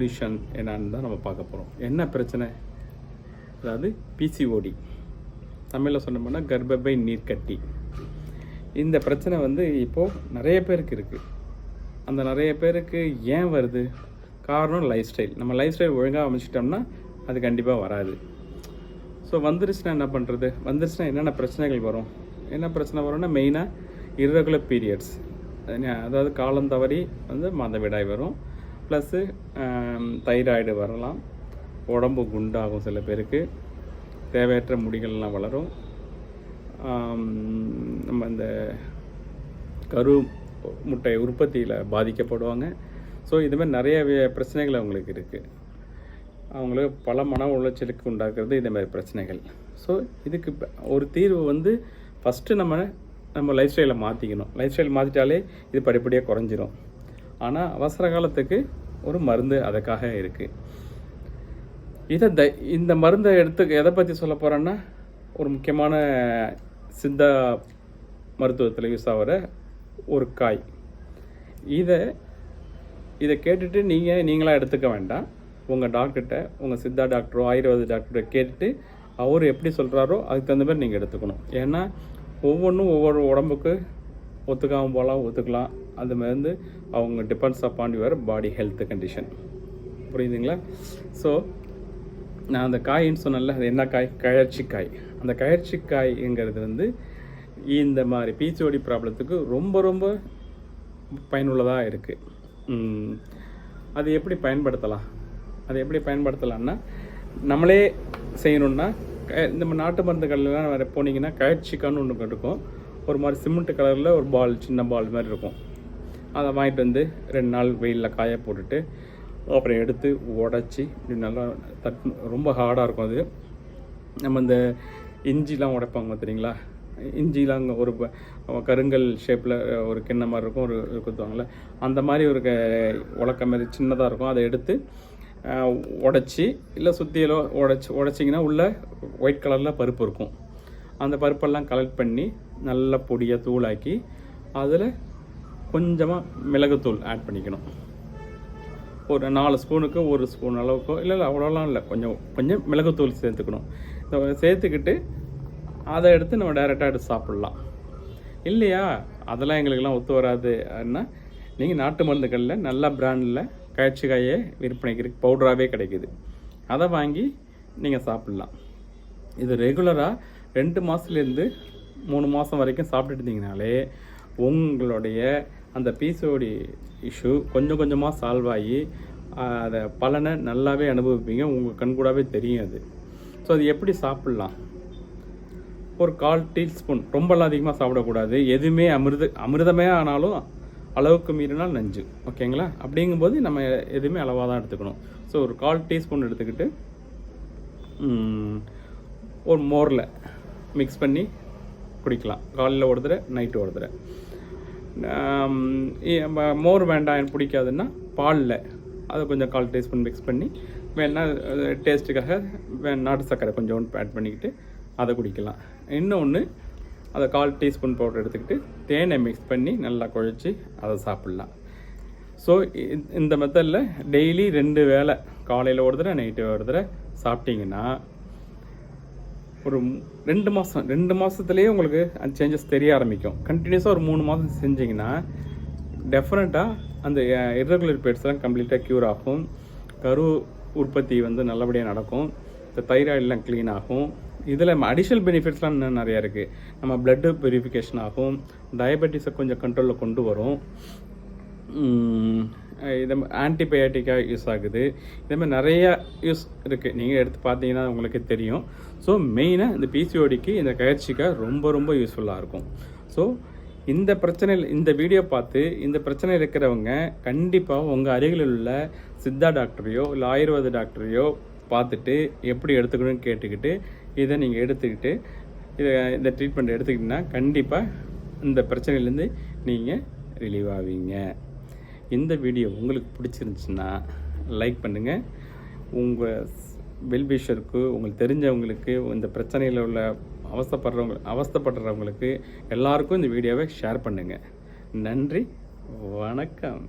Solution என்னன்னு தான் நம்ம பார்க்க போகிறோம் என்ன பிரச்சனை? அதாவது பிசிஓடி தமிழில் சொன்னோம்னா கர்ப்பப்பை நீர்க்கட்டி. இந்த பிரச்சனை வந்து இப்போது நிறைய பேருக்கு இருக்குது அந்த நிறைய பேருக்கு ஏன் வருது? காரணம் லைஃப் ஸ்டைல் நம்ம லைஃப் ஸ்டைல் ஒழுங்காக அமைச்சிட்டோம்னா அது கண்டிப்பாக வராது. ஸோ வந்துருச்சுன்னா என்ன பண்ணுறது வந்துருச்சுன்னா என்னென்ன பிரச்சனைகள் வரும்? என்ன பிரச்சனை வரும்னா மெயினாக இரகுலர் பீரியட்ஸ் அதாவது காலம் தவறி வந்து மாதவிடாய் வரும். ப்ளஸ்ஸு தைராய்டு வரலாம். உடம்பு குண்டாகும் சில பேருக்கு. தேவையற்ற முடிகள்லாம் வளரும். நம்ம இந்த கரு முட்டை உற்பத்தியில் பாதிக்கப்படுவாங்க. ஸோ இதுமாதிரி நிறைய பிரச்சனைகள் அவங்களுக்கு இருக்குது அவங்களுக்கு பல மன உளைச்சலுக்கு உண்டாக்குறது இந்த மாதிரி பிரச்சனைகள். ஸோ இதுக்கு ப- ஒரு தீர்வு வந்து ஃபஸ்ட்டு நம்ம நம்ம லைஃப் ஸ்டைலை மாற்றிக்கணும் லைஃப் ஸ்டைல் மாற்றிட்டாலே இது படிப்படியாக குறைஞ்சிரும். ஆனால் அவசர காலத்துக்கு ஒரு மருந்து அதுக்காக இருக்குது இதை த இந்த மருந்தை எடுத்து எதை பற்றி சொல்ல போகிறேன்னா ஒரு முக்கியமான சித்தா மருத்துவத்தில் யூஸ் ஆகிற ஒரு காய். இதை இதை கேட்டுட்டு நீங்கள் நீங்களாக எடுத்துக்க வேண்டாம். உங்கள் டாக்டர்கிட்ட உங்கள் சித்தா டாக்டரோ ஆயுர்வேத டாக்டரோ கேட்டுட்டு அவர் எப்படி சொல்கிறாரோ அதுக்கு தகுந்த மாதிரி நீங்கள் எடுத்துக்கணும். ஏன்னா ஒவ்வொன்றும் ஒவ்வொரு உடம்புக்கு ஒத்துக்காமல் போகலாம் ஒத்துக்கலாம். அது வந்து அவங்க depends upon your body health condition புரியுதுங்களா? ஸோ நான் அந்த காயின்னு சொன்னேன்ல அது என்ன காய்? கயற்சிக்காய் அந்த கயற்சிக்காய்ங்கிறது வந்து இந்த மாதிரி பிசிஓடி ப்ராப்ளத்துக்கு ரொம்ப ரொம்ப பயனுள்ளதாக இருக்குது அது எப்படி பயன்படுத்தலாம்? அது எப்படி பயன்படுத்தலாம்னா நம்மளே செய்யணுன்னா நம்ம இந்த நாட்டு மருந்து கடையிலலாம் வேறு போனீங்கன்னா கயற்சிக்கான்னு ஒன்று இருக்கும். ஒரு மாதிரி சிமெண்ட் கலரில் ஒரு பால் சின்ன பால் மாதிரி இருக்கும். அதை வாங்கிட்டு வந்து ரெண்டு நாள் வெயிலில் காய போட்டுட்டு அப்புறம் எடுத்து உடச்சி இப்படி நல்லா தட் ரொம்ப ஹார்டாக இருக்கும் அது. நம்ம இந்த இஞ்சிலாம் உடைப்பாங்க தெரியுங்களா? இஞ்சிலாம் அங்கே ஒரு கருங்கல் ஷேப்பில் ஒரு கிண்ண மாதிரி இருக்கும் ஒரு குத்துவாங்கள்ல அந்த மாதிரி ஒரு க உலக்க மாதிரி சின்னதாக இருக்கும். அதை எடுத்து உடச்சி இல்லை சுத்தியலோ உடச்சி உடச்சிங்கன்னா உள்ள ஒயிட் கலரில் பருப்பு இருக்கும். அந்த பருப்பெல்லாம் கலெக்ட் பண்ணி நல்லா பொடியாக தூளாக்கி அதில் கொஞ்சமாக மிளகுத்தூள் ஆட் பண்ணிக்கணும். ஒரு நாலு ஸ்பூனுக்கு ஒரு ஸ்பூன் அளவுக்கோ இல்லை இல்லை அவ்வளோலாம் இல்லை. கொஞ்சம் கொஞ்சம் மிளகுத்தூள் சேர்த்துக்கணும். சேர்த்துக்கிட்டு அதை எடுத்து நம்ம டைரெக்டாக எடுத்து சாப்பிட்லாம். இல்லையா? அதெல்லாம் எங்களுக்கெல்லாம் ஒத்து வராது. அப்படின்னா நீங்கள் நாட்டு மருந்துகளில் நல்ல பிராண்டில் காய்ச்சிக்காயை விற்பனைக்கு பவுடராகவே கிடைக்குது. அதை வாங்கி நீங்கள் சாப்பிட்லாம். இது ரெகுலராக ரெண்டு மாதத்துலேருந்து மூணு மாதம் வரைக்கும் சாப்பிட்டுட்டு இருந்தீங்கனாலே உங்களுடைய அந்த பிசிஓடி இஷ்யூ கொஞ்சம் கொஞ்சமாக சால்வ் ஆகி அதை பலனை நல்லாவே அனுபவிப்பீங்க. உங்கள் கண்கூடாவே தெரியும் அது. ஸோ அது எப்படி சாப்பிட்லாம்? ஒரு கால் டீஸ்பூன். ரொம்பலாம் அதிகமாக சாப்பிடக்கூடாது. எதுவுமே அமிர்த அமிர்தமே ஆனாலும் அளவுக்கு மீறினால் நஞ்சு. ஓகேங்களா? அப்படிங்கும்போது நம்ம எதுவுமே அளவாக தான் எடுத்துக்கணும். ஸோ ஒரு கால் டீஸ்பூன் எடுத்துக்கிட்டு ஒரு மோரில் மிக்ஸ் பண்ணி குடிக்கலாம். காலையில் ஒரு தடவை நைட்டு ஒரு தடவை. மோர் வேண்டாம் எனக்கு பிடிக்காதுன்னா பாலில். அதை கொஞ்சம் கால் டீஸ்பூன் மிக்ஸ் பண்ணி வேணா டேஸ்ட்டுக்காக வே நாட்டு சர்க்கரை கொஞ்சம் ஆட் பண்ணிக்கிட்டு அதை குடிக்கலாம். இன்னொன்று அதை கால் டீஸ்பூன் பவுடர் எடுத்துக்கிட்டு தேனை மிக்ஸ் பண்ணி நல்லா குழச்சி அதை சாப்பிட்லாம். ஸோ இந்த மெத்தடில் டெய்லி ரெண்டு வேளை காலையில் ஒரு தடவை நைட்டு ஒரு தடவை சாப்பிட்டிங்கன்னா ஒரு ரெண்டு மாதம் ரெண்டு மாதத்துலேயே உங்களுக்கு அந்த சேஞ்சஸ் தெரிய ஆரம்பிக்கும். கண்டினியூஸாக ஒரு மூணு மாதம் செஞ்சீங்கன்னா டெஃபினட்டாக அந்த இர்ரெகுலர் பேட்ஸ்லாம் கம்ப்ளீட்டாக க்யூர் ஆகும். கரு உற்பத்தி வந்து நல்லபடியாக நடக்கும். இந்த தைராய்டெலாம் க்ளீன் ஆகும். இதில் அடிஷ்னல் பெனிஃபிட்ஸ்லாம் இன்னும் நிறையா இருக்குது நம்ம பிளட்டு பியூரிஃபிகேஷன் ஆகும். டயபெட்டிஸை கொஞ்சம் கண்ட்ரோலில் கொண்டு வரும். இது ஆன்டிபயோட்டிக்காக யூஸ் ஆகுது. இதே மாதிரி யூஸ் இருக்குது நீங்கள் எடுத்து பார்த்தீங்கன்னா உங்களுக்கு தெரியும். ஸோ மெயினாக இந்த பிசிஓடிக்கு இந்த கயற்சிக்காக ரொம்ப ரொம்ப யூஸ்ஃபுல்லாக இருக்கும். ஸோ இந்த பிரச்சனையில் இந்த வீடியோ பார்த்து இந்த பிரச்சனை இருக்கிறவங்க கண்டிப்பாக உங்கள் அருகில் உள்ள சித்தா டாக்டரையோ இல்லை ஆயுர்வேத டாக்டரையோ பார்த்துட்டு எப்படி எடுத்துக்கணும்னு கேட்டுக்கிட்டு இதை நீங்கள் எடுத்துக்கிட்டு இதை இந்த ட்ரீட்மெண்ட் எடுத்துக்கிட்டிங்கன்னா கண்டிப்பாக இந்த பிரச்சனையிலேருந்து நீங்கள் ரிலீவ் ஆவீங்க. இந்த வீடியோ உங்களுக்கு பிடிச்சிருந்துச்சுன்னா லைக் பண்ணுங்கள் உங்கள் வெல்விஷருக்கு உங்களுக்கு தெரிஞ்சவங்களுக்கு இந்த பிரச்சனையில் உள்ள அவஸ்தைப்படுறவங்க அவஸ்தைப்படுறவங்களுக்கு எல்லாருக்கும் இந்த வீடியோவை ஷேர் பண்ணுங்கள் நன்றி வணக்கம்.